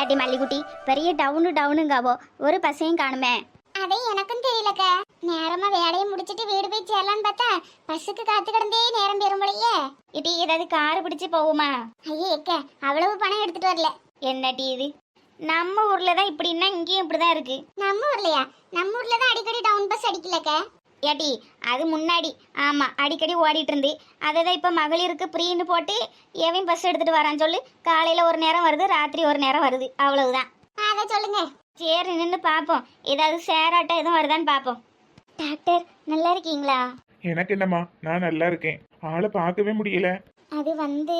ஏட்டி மல்லிக்குட்டி பெரிய டவுனு டவுனுங்காவோ. ஒரு பஸ்ஸையும் காணுமே. அதே எனக்கும் தெரியலக்க. நேரமா வேலையை முடிச்சிட்டு வீடு போய் சேரலான்னு பார்த்தா பஸ்ஸுக்கு காத்து கிடந்தே நேரம் பெறும் போலயே. இடி ஏதாவது கார் பிடிச்சு போகுமா ஐயே எக்க அவ்வளவு பணம் எடுத்துட்டு வரல. என்னடி இது? நம்ம ஊர்ல தான் இப்படின்னா இங்கேயும் இப்படிதான் இருக்கு. நம்ம ஊர்லயா? நம்ம ஊர்ல தான் அடிக்கடி டவுன் பஸ் அடிக்கலக்க. ஏட்டி அது முன்னாடி. ஆமா அடிக்கடி ஓடிட்டு இருந்து அதை தான் இப்போ மகளிருக்கு ஃப்ரீன்னு போட்டு எவன் பஸ் எடுத்துட்டு வரான்னு சொல்லி. காலையில ஒரு நேரம் வருது ராத்திரி ஒரு நேரம் வருது. அவ்வளவுதான். அத சொல்லுங்க. சரி நின்று பார்ப்போம் ஏதாவது சேராட்டம் எதுவும் வருதான்னு பார்ப்போம் டாக்டர் நல்லா இருக்கீங்களா? எனக்கு என்னம்மா நான் நல்லா இருக்கேன். ஆளை பார்க்கவே முடியல. அது வந்து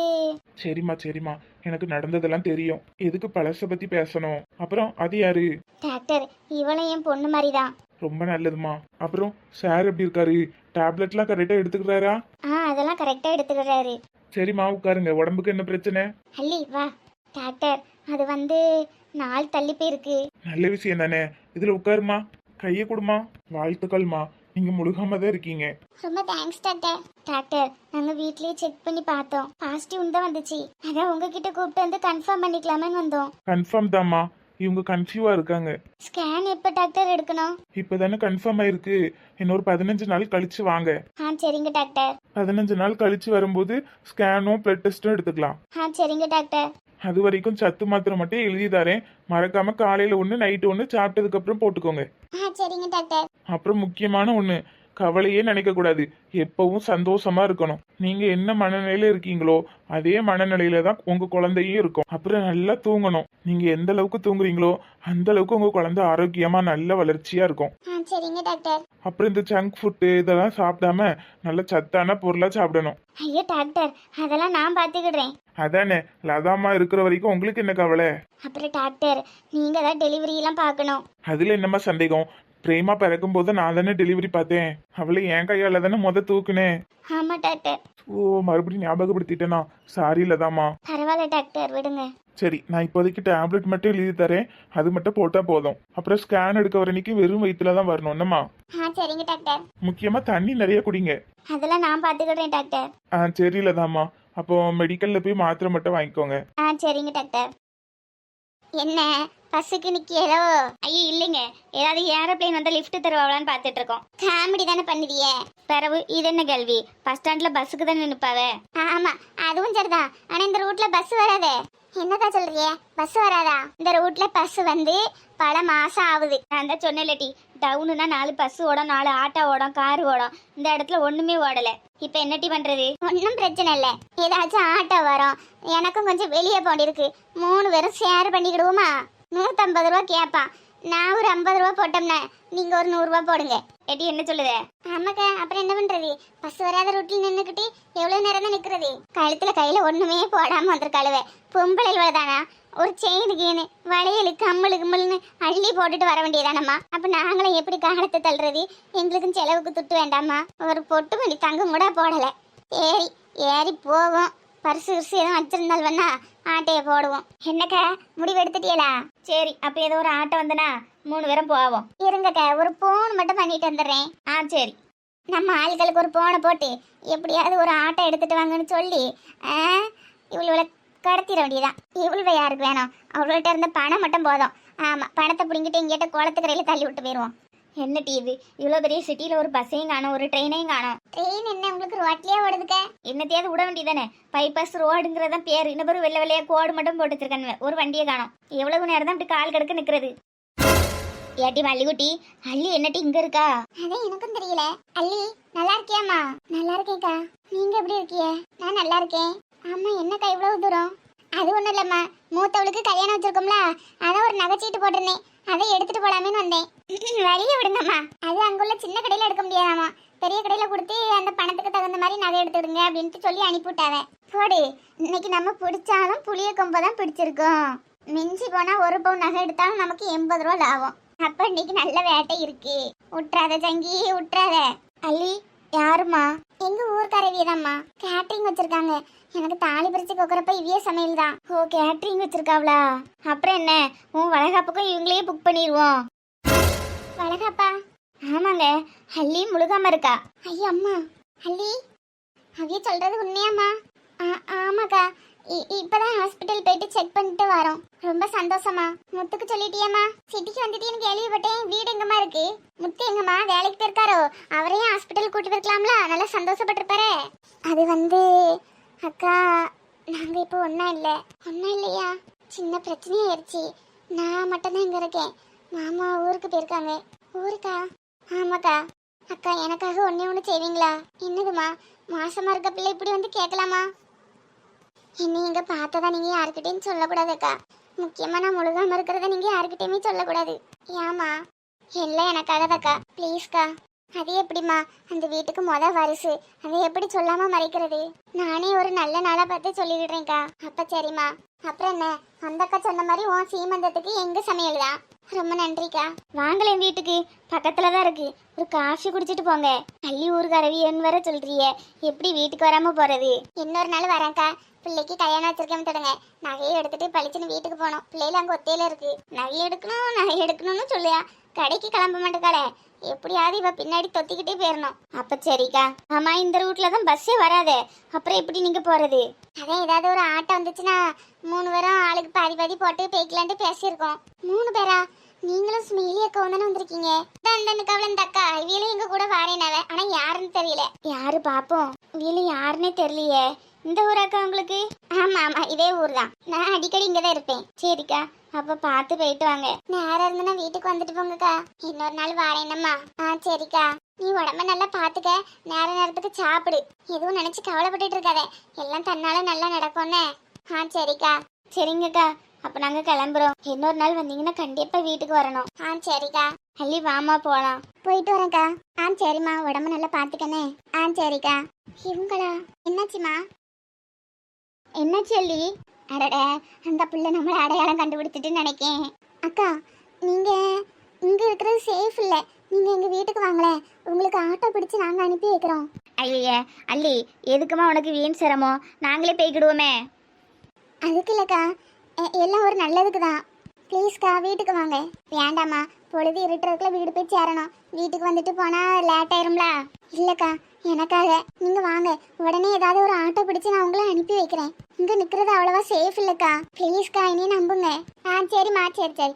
சரிம்மா சரிம்மா. எனக்கு நடந்ததெல்லாம் தெரியும். எதுக்கு பழச பத்தி பேசணும்? அப்புறம் அது யாரு? டாக்டர் இவளும் என் பொண்ணு மாதிரி தான் ரொம்ப நல்லதுமா. அப்புறம் சார் எப்படி இருக்காரு? டேப்லெட்லாம் கரெக்டா எடுத்துக்கிறாரா? ஆ அதெல்லாம் கரெக்டாக எடுத்துக்கிறாரு. சரிம்மா உட்காருங்க. உடம்புக்கு என்ன பிரச்சனை? அல்லி வா. டாக்டர் அது வந்து நாள் தள்ளி போயிருக்கு. நல்ல விஷயம் தானே. இதுல உட்காருமா. கையை கொடுமா. வாழ்த்துக்கள்மா. நீங்க முழுகாம தான் இருக்கீங்க. ரொம்ப தேங்க்ஸ் டாக்டர். டாக்டர் நாங்கள் வீட்லயே செக் பண்ணி பார்த்தோம். பாசிட்டிவ் தான் வந்துச்சு. அதான் உங்ககிட்ட கூப்பிட்டு வந்து கன்ஃபார்ம் பண்ணிக்கலாமேன்னு வந்தோம். கன்ஃபார்ம் தாம்மா. இவங்க கன்ஃபியூவா இருக்காங்க. ஸ்கேன் எப்போ டாக்டர் எடுக்கணும்? இப்பதானே கன்ஃபார்ம் ஆயிருக்கு. இன்னொரு பதினஞ்சு நாள் கழிச்சு வாங்க. ஆ சரிங்க டாக்டர் பதினஞ்சு நாள் கழிச்சு வரும்போது ஸ்கேனும் பிளட் டெஸ்ட்டும் எடுத்துக்கலாம். ஆ சரிங்க டாக்டர் அது வரைக்கும் சத்து மாத்திரை மட்டும் எழுதி தரேன். மறக்காம காலையில ஒன்று நைட்டு ஒன்று சாப்பிட்டதுக்கு அப்புறம் போட்டுக்கோங்க. ஆ சரிங்க டாக்டர் அப்புறம் முக்கியமான ஒன்று கவலையே நினைக்க கூடாது எப்பவும் சந்தோஷமா இருக்கணும். நீங்க என்ன மனநிலையில இருக்கீங்களோ அதே மனநிலையில தான் உங்க குழந்தையும் இருக்கும். அப்புறம் நல்லா தூங்கணும். நீங்க எந்த அளவுக்கு தூங்குறீங்களோ அந்த அளவுக்கு உங்க குழந்தை ஆரோக்கியமா நல்ல வளர்ச்சியா இருக்கும். சரிங்க டாக்டர். அப்புறம் இந்த ஜங்க் ஃபுட்டு இதெல்லாம் சாப்பிடாம நல்ல சத்தான பொருளா சாப்பிடணும். ஐயோ டாக்டர் அதெல்லாம் நான் பார்த்துக்கிடுறேன். அதானே லதாமா இருக்கிற வரைக்கும் உங்களுக்கு என்ன கவலை? அப்புறம் டாக்டர் நீங்கள் தான் டெலிவரியெல்லாம் பார்க்கணும். அதுல என்னம்மா சந்தேகம்? பிரேமா பிறக்கும் போது நான் தானே டெலிவரி பார்த்தேன். அவளை என் கையால தானே முத தூக்குனேன். ஆமாம் டாக்டர் ஓ மறுபடியும் ஞாபகப்படுத்திட்டேனா? சாரி லதாமா பரவாயில்ல டாக்டர் விடுங்க. சரி நான் இப்போதைக்கு டேப்லெட் மட்டும் எழுதி தரேன். அது மட்டும் போட்டா போதும். அப்புறம் ஸ்கேன் எடுக்க வர அன்னைக்கு வெறும் வயிற்றுல தான் வரணும். என்னம்மா? ஆ சரிங்க டாக்டர் முக்கியமா தண்ணி நிறைய குடிங்க. அதெல்லாம் நான் பார்த்துக்கிடுறேன் டாக்டர் ஆ சரி லதாமா அப்போ மெடிக்கல்ல போய் மாத்திரை மட்டும் வாங்கிக்கோங்க. ஆ சரிங்க டாக்டர் என்ன? பஸ்ஸுக்கு நிக்கியலோ? ஐயோ இல்லைங்க. ஏதாவது ஏரோப்ளேன் வந்து லிஃப்ட் தருவாங்களான்னு பார்த்துட்டு இருக்கோம் காமெடி தானே பண்ணுதியே? பிறவு இது என்ன கேள்வி? பஸ் ஸ்டாண்ட்ல பஸ்ஸுக்கு தானே நிற்பாவே ஆமா அதுவும் சரிதான். ஆனா இந்த ரூட்ல பஸ் வராதே. என்னக்கா சொல்றியே? பஸ் வராதா? இந்த ரூட்ல பஸ் வந்து பல மாசம் ஆகுது. நான் தான் சொன்னேன்லட்டி டவுனுனா நாலு பஸ் ஓடும் நாலு ஆட்டோ ஓடும் கார் ஓடும். இந்த இடத்துல ஒண்ணுமே ஓடல. இப்போ என்னட்டி பண்றது? ஒன்றும் பிரச்சனை இல்லை. ஏதாச்சும் ஆட்டோ வரும். எனக்கும் கொஞ்சம் வெளியே போண்டிருக்கு. மூணு பேரும் ஷேர் பண்ணிக்கிடுவோமா? நூற்றம்பது ரூபா கேட்பான். நான் ஒரு ஐம்பது ரூபா போட்டோம்னா நீங்கள் ஒரு நூறுரூவா போடுங்க. எட்டி என்ன சொல்லுது? ஆமாக்கா அப்புறம் என்ன பண்ணுறது பஸ் வராத ரூட்டில் நின்றுக்கிட்டு எவ்வளோ நேரம் தான் நிற்கிறது கழுத்தில் கையில் ஒன்றுமே போடாமல் வந்திருக்காளுவே. பொம்பளை தானா? ஒரு செயின் கீனு வளையல் கம்மலு கம்மலுன்னு அள்ளி போட்டுட்டு வர வேண்டியதானம்மா? அப்போ நாங்களும் எப்படி காலத்தை தள்ளுறது? எங்களுக்கும் செலவுக்கு துட்டு வேண்டாமா ஒரு பொட்டு மணி தங்கம் கூட போடலை. சரி ஏறி போவோம். பரிசு கிரிசு எதுவும் வச்சிருந்தால் வேணா ஆட்டையை போடுவோம். என்னக்கா முடிவு எடுத்துட்டியலா? சரி அப்போ ஏதோ ஒரு ஆட்டோ வந்தனா மூணு பேரும் போவோம். இருங்கக்கா ஒரு போன் மட்டும் பண்ணிட்டு வந்துடுறேன். ஆ சரி. நம்ம ஆட்களுக்கு ஒரு போனை போட்டு எப்படியாவது ஒரு ஆட்டோ எடுத்துட்டு வாங்கன்னு சொல்லி ஆ, இவளுவளை கடத்திட வேண்டியதான் இவளுவ யாருக்கு வேணும்? அவள்கிட்ட இருந்த பணம் மட்டும் போதும். ஆமா பணத்தை பிடிங்கிட்டு இங்கிட்ட குளத்துக்கரையில தள்ளி விட்டு போயிடுவோம். என்ன டி இது? இவ்வளோ பெரிய சிட்டியில் ஒரு பஸ்ஸையும் காணும் ஒரு ட்ரெயினையும் காணும். ட்ரெயின் என்ன? உங்களுக்கு ரோட்லயே ஓடுதுக்க. என்னத்தையாவது விட வேண்டியதானே பைபாஸ் ரோடுங்கிறதான் பேர். இன்னும் பேர் வெள்ளை வெள்ளையா கோடு மட்டும் போட்டு வச்சிருக்கானுவ ஒரு வண்டியை காணும். எவ்வளவு நேரம் தான் இப்படி கால் கடுக்க நிற்கிறது ஏட்டி மல்லிகுட்டி அள்ளி என்னட்டி இங்க இருக்கா? அதே எனக்கும் தெரியல. அல்லி நல்லா இருக்கியாம்மா? நல்லா இருக்கேன்க்கா நீங்க எப்படி இருக்கிய நான் நல்லா இருக்கேன். ஆமா என்னக்கா இவ்வளவு தூரம்? அது ஒண்ணும் இல்லம்மா. மூத்தவளுக்கு கல்யாணம் வச்சிருக்கோம்ல. அதான் ஒரு நகைச்சீட்டு போட்டிருந்தேன். அதை எடுத்துட்டு போலாமேன்னு வந்தேன். வெளியே விடுங்கம்மா. அது அங்குள்ள சின்ன கடையில எடுக்க முடியாதாம்மா பெரிய கடையில கொடுத்து அந்த பணத்துக்கு தகுந்த மாதிரி நகை எடுத்துடுங்க அப்படின்ட்டு சொல்லி அனுப்பிவிட்டாவே. போடு இன்னைக்கு நம்ம பிடிச்சாலும் புளிய கொம்பை தான் பிடிச்சிருக்கோம். மிஞ்சி போனா ஒரு பவுன் நகை எடுத்தாலும் நமக்கு எண்பது ரூபா லாபம். அப்ப இன்னைக்கு நல்ல வேட்டை இருக்கு. உற்றாத தங்கி உற்றாத அலி யாருமா எங்க ஊர்க்காரவியதாம்மா கேட்டரிங் வச்சிருக்காங்க. எனக்கு தாலி பிரிச்சு கொக்குறப்ப இவிய சமையல் தான் ஓ கேட்ரிங் வச்சிருக்காவளா? அப்புறம் என்ன? உன் வளகாப்புக்கும் இவங்களையே புக் பண்ணிடுவோம் அழகாப்பா. ஆமாங்க ஹல்லி முழுகாம இருக்கா. ஐயோ அம்மா. ஹல்லி அவிய சொல்றது உண்மையாம்மா? ஆ- ஆமாக்கா. இ- இப்பதான் ஹாஸ்பிட்டல் போயிட்டு செக் பண்ணிட்டு வரோம். ரொம்ப சந்தோஷமா முத்துக்கு சொல்லிட்டியாம்மா. சிட்டிக்கு வந்துட்டேன்னு கேள்விப்பட்டேன். வீடு எங்கம்மா இருக்கு? முத்து எங்கம்மா? வேலைக்கு போயிருக்காரோ? அவரையும் ஹாஸ்பிட்டல் கூட்டு போயிருக்கலாம்ல? நல்லா சந்தோஷப்பட்டிருப்பாரு. அது வந்து அக்கா நாங்க இப்போ ஒன்னா இல்லை. ஒன்றா இல்லையா? சின்ன பிரச்சனையாயிருச்சு. நான் மட்டும்தான் இங்கே இருக்கேன். மாமா ஊருக்கு போயிருக்காங்க. ஊருக்கா? ஆமாக்கா. அக்கா எனக்காக ஒன்றே ஒன்று செய்வீங்களா? என்னதுமா? மாசமா இருக்க பிள்ளை இப்படி வந்து கேட்கலாமா? என்ன இங்க பார்த்ததா நீங்க யாருக்கிட்டையும் சொல்லக்கூடாதுக்கா. முக்கியமா நான் முழுகாம இருக்கிறத நீங்க யாருக்கிட்டையுமே சொல்லக்கூடாது. ஏமா எல்லாம் எனக்காகதாக்கா. ப்ளீஸ்க்கா அது எப்படிம்மா? அந்த வீட்டுக்கு மொத வரிசு. அதை எப்படி சொல்லாம மறைக்கிறது? நானே ஒரு நல்ல நாளா பார்த்து சொல்லிடுறேன்க்கா. அப்ப சரிம்மா. அப்புறம் என்ன? அந்த அக்கா சொன்ன மாதிரி உன் சீமந்தத்துக்கு எங்க சமையல் தான்? ரொம்ப நன்றிக்கா. வாங்களேன் வீட்டுக்கு. பக்கத்துல தான் இருக்கு. ஒரு காஃபி குடிச்சிட்டு போங்க. அள்ளி ஊருக்காரவியன்னு வர சொல்றிய? எப்படி வீட்டுக்கு வராம போறது? இன்னொரு நாள் வரேன்க்கா. பிள்ளைக்கு கல்யாணம் வச்சிருக்கேன் தொடங்க. நகையை எடுத்துட்டு பளிச்சுன்னு வீட்டுக்கு போனோம். பிள்ளைல அங்கே ஒத்தையில இருக்கு. நகை எடுக்கணும் நகை எடுக்கணும்னு சொல்லியா. கடைக்கு கிளம்ப மாட்டேக்காளே. எப்படியாவது இவ பின்னாடி தொத்திக்கிட்டே போயிடணும் அப்ப சரிக்கா. ஆமா இந்த ரூட்ல தான் பஸ்ஸே வராதே. அப்புறம் எப்படி நீங்க போறது? அதான் ஏதாவது ஒரு ஆட்டோ வந்துச்சுன்னா மூணு பேரும் ஆளுக்கு பாதி பாதி போட்டு பேக்கலான்ட்டு பேசியிருக்கோம். மூணு பேரா? நீங்களும் ஸ்மெயிலி அக்காவும் தானே வந்திருக்கீங்க? இந்த கவலை இந்த அக்கா. இவியலும் எங்க கூட வாரேனாவே ஆனா யாருன்னு தெரியல. யாரு பாப்போம்? வீலு யாருன்னே தெரியலையே. இந்த ஊராக்கா உங்களுக்கு? ஆமா ஆமா இதே ஊர் தான் நான் அடிக்கடி இங்கே தான் இருப்பேன். சரிக்கா அப்ப பார்த்து போயிட்டு வாங்க. நேரம் இருந்துன்னா வீட்டுக்கு வந்துட்டு போங்கக்கா. இன்னொரு நாள் வாரேனம்மா. ஆ சரிக்கா. நீ உடம்ப நல்லா பாத்துக்க. நேர நேரத்துக்கு சாப்பிடு. எதுவும் நினைச்சு கவலைப்பட்டுட்டு இருக்காத. எல்லாம் தன்னால நல்லா நடக்கும்னே. ஆ சரிக்கா. சரிங்கக்கா. அப்ப நாங்க கிளம்புறோம். இன்னொரு நாள் வந்தீங்கன்னா கண்டிப்பா வீட்டுக்கு வரணும். ஆ சரிக்கா. அள்ளி வாமா போலாம். போயிட்டு வரேன்க்கா. ஆ சரிம்மா. உடம்ப நல்லா பாத்துக்கனே ஆ சரிக்கா. இவங்களா? என்னாச்சுமா என்னாச்சு அள்ளி அடட அந்த பிள்ளை நம்மள அடையாளம் கண்டுபிடிச்சிட்டு நினைக்கேன். அக்கா நீங்க இங்க இருக்கிறது சேஃப் இல்ல. நீங்க எங்க வீட்டுக்கு வாங்களேன் உங்களுக்கு ஆட்டோ பிடிச்சு நாங்க அனுப்பி வைக்கிறோம். ஐயே அள்ளி எதுக்குமா உனக்கு வீண் சிரமம்? நாங்களே போய்க்கிடுவோமே. அதுக்கு இல்லக்கா எல்லாம் ஒரு நல்லதுக்கு தான். ப்ளீஸ்க்கா வீட்டுக்கு வாங்க. வேண்டாம்மா பொழுது இருட்டுறதுக்குள்ள வீடு போய் சேரணும். வீட்டுக்கு வந்துட்டு போனா லேட் ஆயிரும்ல? இல்லக்கா எனக்காக. நீங்க வாங்க. உடனே ஏதாவது ஒரு ஆட்டோ பிடிச்சு நான் உங்களை அனுப்பி வைக்கிறேன். இங்க நிக்கிறது அவ்வளவா சேஃப் இல்லக்கா. ப்ளீஸ்க்கா இனி நம்புங்க. ஆ சரிம்மா. சரி சரி.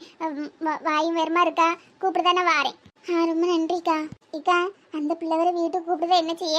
வாயும் வேறமா இருக்கா? கூப்பிடுதானே வாரேன். ஆ ரொம்ப நன்றிக்கா. இக்கா அந்த பிள்ளை வர வீட்டுக்கு கூப்பிடுதா என்ன செய்ய?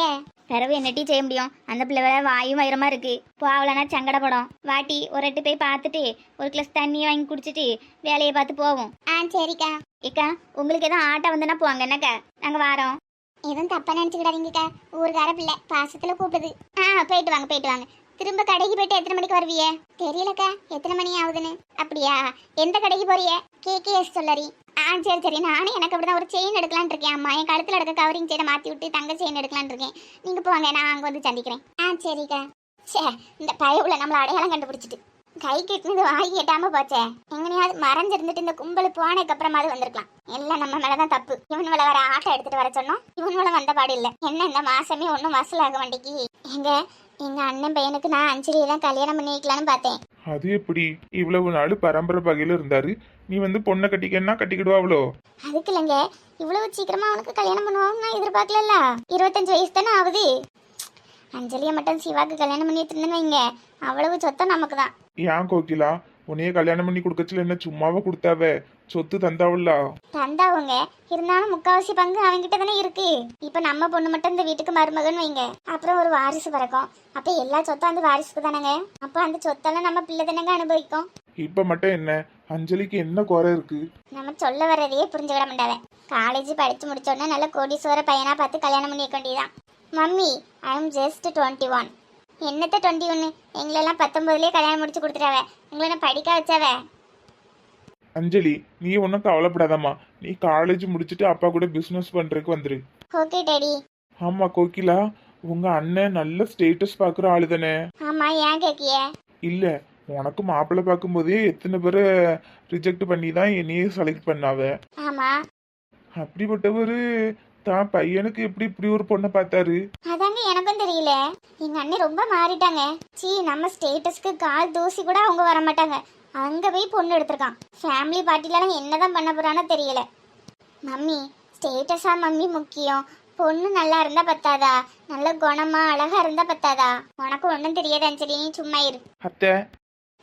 பிறவு என்னட்டி செய்ய முடியும்? அந்த பிள்ளை வேற வாயும் வயிறமா இருக்கு. போகலன்னா சங்கடப்படும். வாட்டி ஒரு எட்டு போய் பார்த்துட்டு ஒரு கிளாஸ் தண்ணி வாங்கி குடிச்சிட்டு வேலையை பார்த்து போவோம். ஆ சரிக்கா. ஏக்கா உங்களுக்கு எதுவும் ஆட்டோ வந்துன்னா போவாங்க என்னக்கா? நாங்கள் வாரோம். எதுவும் தப்பா நினைச்சுக்கிடாதீங்கக்கா. ஊருக்கார பிள்ளை பாசத்துல கூப்பிடுது. ஆ போயிட்டு வாங்க போயிட்டு வாங்க. திரும்ப கடைக்கு போயிட்டு எத்தனை மணிக்கு வருவிய? தெரியலக்கா எத்தனை மணி ஆகுதுன்னு. அப்படியா? எந்த கடைக்கு போறிய? கேகேஎஸ் சொல்லரி ஆ சரி சரி. நானும் எனக்கு அப்படிதான் ஒரு செயின் எடுக்கலாம்னு இருக்கேன் அம்மா. என் கழுத்துல எடுக்க கவரிங் செயினை மாத்தி விட்டு தங்க செயின் எடுக்கலான் இருக்கேன். நீங்க போங்க நான் அங்க வந்து சந்திக்கிறேன். ஆ சரிக்கா. சே இந்த பயவுல நம்மள அடையாளம் கண்டுபிடிச்சிட்டு. கை கெட்டினது வாய் கெட்டாம போச்சே. எங்கனையாவது மறைஞ்சிருந்துட்டு இந்த கும்பல் போனதுக்கு அப்புறமாவது வந்திருக்கலாம். எல்லாம் நம்ம மேலதான் தப்பு. இவனுவள வர ஆட்டோ எடுத்துட்டு வர சொன்னோம். இவனுவள வந்த பாடு இல்ல. என்ன இந்த மாசமே ஒன்றும் வசூலாக மாட்டேங்கி. எங்க எங்க அண்ணன் பையனுக்கு நான் அஞ்சலியை தான் கல்யாணம் பண்ணி வைக்கலான்னு பார்த்தேன். அது எப்படி? இவ்வளவு நாள் பரம்பரை பகையில இருந்தாரு. நீ வந்து பொண்ணை கட்டிக்கன்னா கட்டிக்கிடுவாவளோ அதுக்கு இல்லைங்க. இவ்வளவு சீக்கிரமா அவனுக்கு கல்யாணம் பண்ணுவாங்க நான் எதிர்பார்க்கல இருபத்தஞ்சு வயசு தானே ஆகுது. அஞ்சலியை மட்டும் சிவாக்கு கல்யாணம் பண்ணி வச்சிருந்தேன்னு வைங்க. அவ்வளவு சொத்தம் நமக்கு தான் ஏன் கோகிலா? உன்னைய கல்யாணம் பண்ணி கொடுக்கச்சுல என்ன சும்மாவா கொடுத்தாவ? சொத்து தந்தாவல்லா? தந்தாவுங்க. இருந்தாலும் முக்காவாசி பங்கு அவன்கிட்ட தானே இருக்கு. இப்ப நம்ம பொண்ணு மட்டும் இந்த வீட்டுக்கு மருமகன் வைங்க. அப்புறம் ஒரு வாரிசு பிறக்கும். அப்ப எல்லா சொத்தும் அந்த வாரிசுக்கு தானேங்க. அப்ப அந்த சொத்தெல்லாம் நம்ம பிள்ளை தானங்க அனுபவிக்கும். இப்ப மட்டும் என்ன? அஞ்சலிக்கு என்ன குறை இருக்கு? நம்ம சொல்ல வர்றதையே புரிஞ்சுக்கிட மாட்டாவே. காலேஜ் படிச்சு முடிச்ச உடனே நல்ல கோடீஸ்வர பையனா பார்த்து கல்யாணம் பண்ணி வைக்க வேண்டியதான் mummy I am just twenty one என்னத்த டுவெண்ட்டி ஒன்று எங்களெல்லாம் பத்தொன்பதுலேயே கல்யாணம் முடிச்சு கொடுத்துட்டாவ. எங்களை நான் படிக்க வச்சாவ. அஞ்சலி நீ ஒன்றும் கவலைப்படாதம்மா. நீ காலேஜ் முடிச்சுட்டு அப்பா கூட பிசினஸ் பண்றதுக்கு வந்துரு. Okay daddy. ஆமா கோகிலா. உங்க அண்ணன் நல்ல ஸ்டேட்டஸ் பாக்குற ஆளு தானே. ஆமா ஏன் கேக்கிய? இல்ல உனக்கு மாப்பிள்ளை பார்க்கும்போதே எத்தனை பேரை ரிஜெக்ட் பண்ணி தான் என்னையே செலக்ட் பண்ணாவ. ஆமா. அப்படிப்பட்டவர் தான் பையனுக்கு எப்படி இப்படி ஒரு பொண்ணை பார்த்தாரு? தெரியல எங்க அண்ணன் ரொம்ப மாறிட்டாங்க. சீ நம்ம ஸ்டேட்டஸ்க்கு கால் தூசி கூட அவங்க வர மாட்டாங்க. அங்க போய் பொண்ணு எடுத்திருக்கான். ஃபேமிலி பார்ட்டிலலாம் என்னதான் பண்ண போறானோ தெரியல. மம்மி ஸ்டேட்டஸா மம்மி முக்கியம். பொண்ணு நல்லா இருந்தா பத்தாதா? நல்ல குணமா அழகா இருந்தா பத்தாதா? உனக்கு ஒன்றும் தெரியாது அஞ்சலி. சும்மா இரு. அத்தை.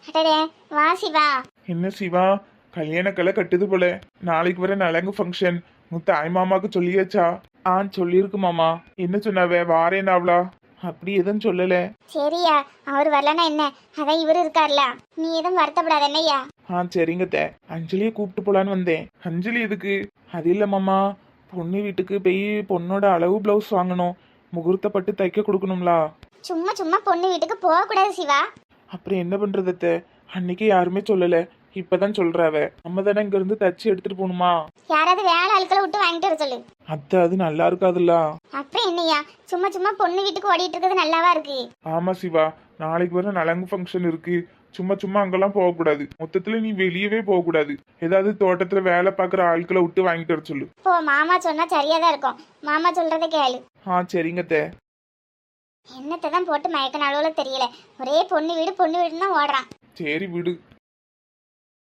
அடடே வா சிவா. என்ன சிவா? கல்யாண கலை கட்டுது போல. நாளைக்கு வர நலங்கு ஃபங்க்ஷன் உன் தாய் மாமாக்கு சொல்லியாச்சா? ஆ சொல்லியிருக்கு மாமா. என்ன சொன்னாவ? வாரேனாவளா அப்படி எதுவும் சொல்லல. சரியா. அவர் வரலனா என்ன? அதான் இவர் இருக்கார்ல. நீ எதுவும் வருத்தப்படாத என்னய்யா? ஆ சரிங்க தே அஞ்சலியை கூப்பிட்டு போலான்னு வந்தேன். அஞ்சலி எதுக்கு? அது இல்ல மாமா. பொண்ணு வீட்டுக்கு போய் பொண்ணோட அளவு பிளவுஸ் வாங்கணும். முகூர்த்த பட்டு தைக்க கொடுக்கணும்லா. சும்மா சும்மா பொண்ணு வீட்டுக்கு போகக்கூடாது சிவா. அப்புறம் என்ன பண்றது அத்தை? அன்னைக்கு யாருமே சொல்லல. இப்பதான் சொல்றாவ நம்ம தானே இங்க இருந்து தச்சு எடுத்துட்டு போகணுமா? யாராவது வேலை ஆட்களை விட்டு வாங்கிட்டு வர சொல்லு. அத்தை அது நல்லா இருக்காதுல்ல? அப்புறம் என்னய்யா? சும்மா சும்மா பொண்ணு வீட்டுக்கு ஓடிட்டு இருக்கிறது நல்லாவா இருக்கு? ஆமா சிவா நாளைக்கு வர நலங்கு ஃபங்க்ஷன் இருக்கு. சும்மா சும்மா அங்கெல்லாம் போகக்கூடாது. மொத்தத்துல நீ வெளியவே போகக்கூடாது. ஏதாவது தோட்டத்துல வேலை பார்க்குற ஆட்களை விட்டு வாங்கிட்டு வர சொல்லு. போ மாமா சொன்னா சரியா தான் இருக்கும். மாமா சொல்றதை கேளு. ஆ சரிங்க தே என்னத்தை தான் போட்டு மயக்க நடுவுல தெரியல. ஒரே பொண்ணு வீடு பொண்ணு வீடுன்னு தான் ஓடுறான். சரி விடு.